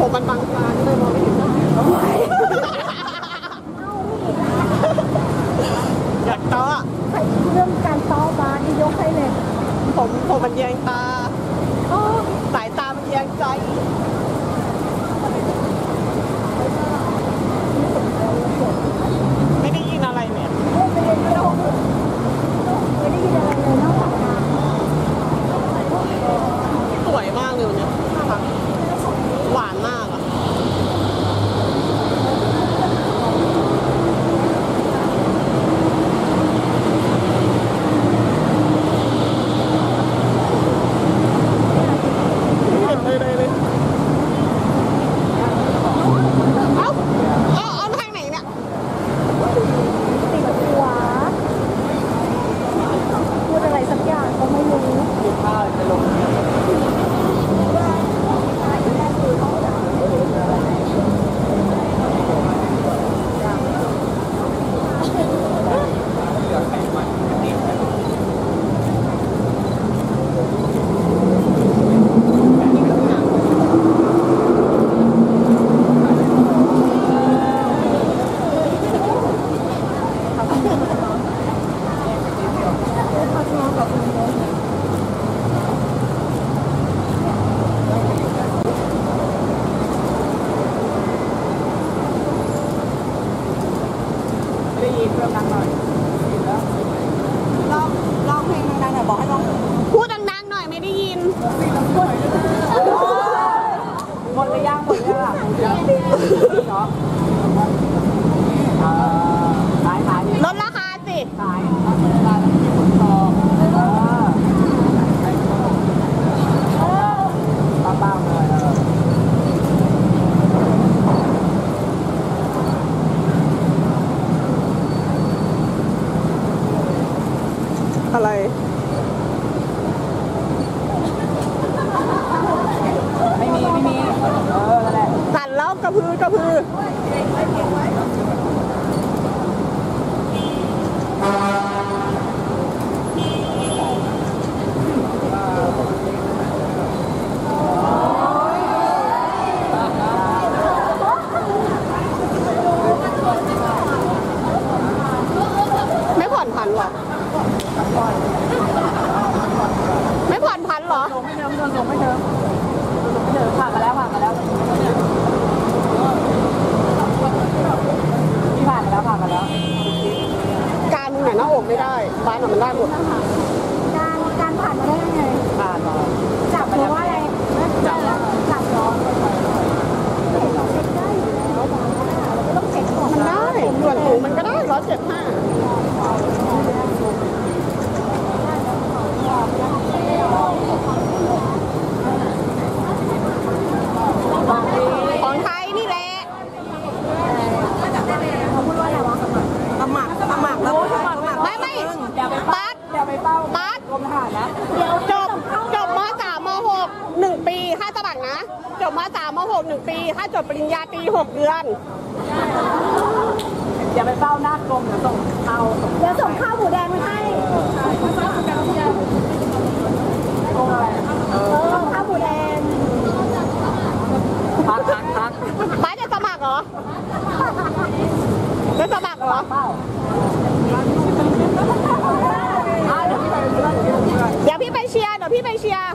ผมมันบางกาเลยมองไม่เห็น ย่างหมดเลยอะเนาะลดราคาสิ พือกระพือ หนึ่งปี ถ้าจบปริญญาตรีหกเดือน อย่าไปเฝ้าหน้ากรมเดี๋ยวส่งเอาเดี๋ยวส่งข้าวหมูแดงมาให้ข้าวหมูแดงพักพักพักป้าจะสมัครเหรอจะสมัครเหรอ เดี๋ยวพี่ไปเชียร์ เดี๋ยวพี่ไปเชียร์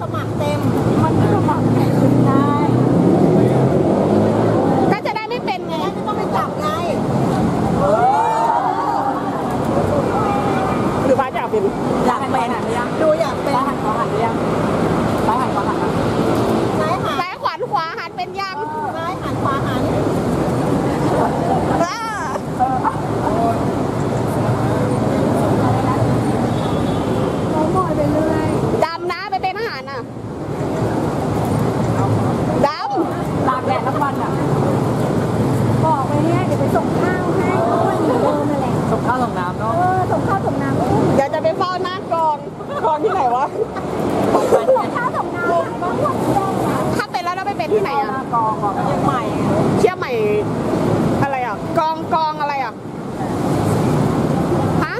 สมัครเต็มมันก็สมัครได้ก็จะได้ไม่เป็นไงไม่ต้องไปจับไงหรือว่าจะเป็นอยากเป็นดูอยาก กองที่ไหนวะถ้าเป็นแล้วเราไปเป็นที่ไหนอะกองเชียงใหม่เชียงใหม่อะไรอะกองกองอะไรอะฮะ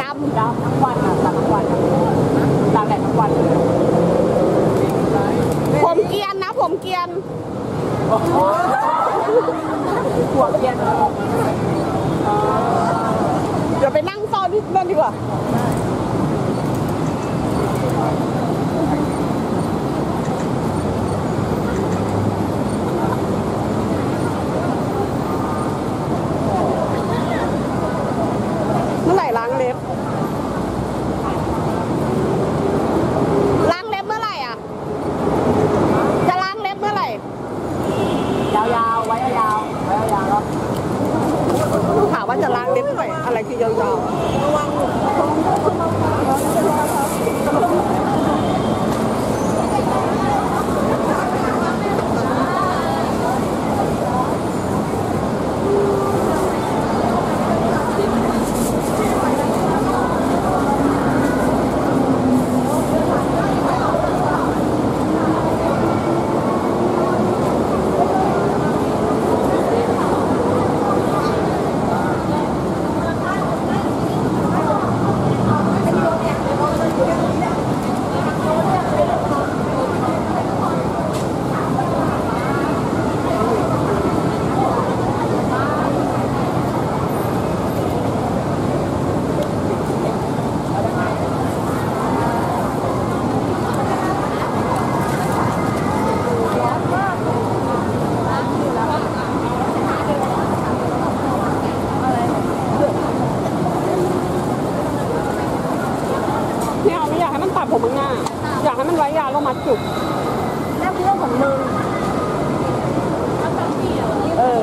ดำดำทั้งวันอะดำทั้งวันดำแดดทั้งวันเลยผมเกียนนะผมเกียน อมงหาอยากให้มันไว้ยาวแล้มัดจุกแล้วเรื่องของมึงเออ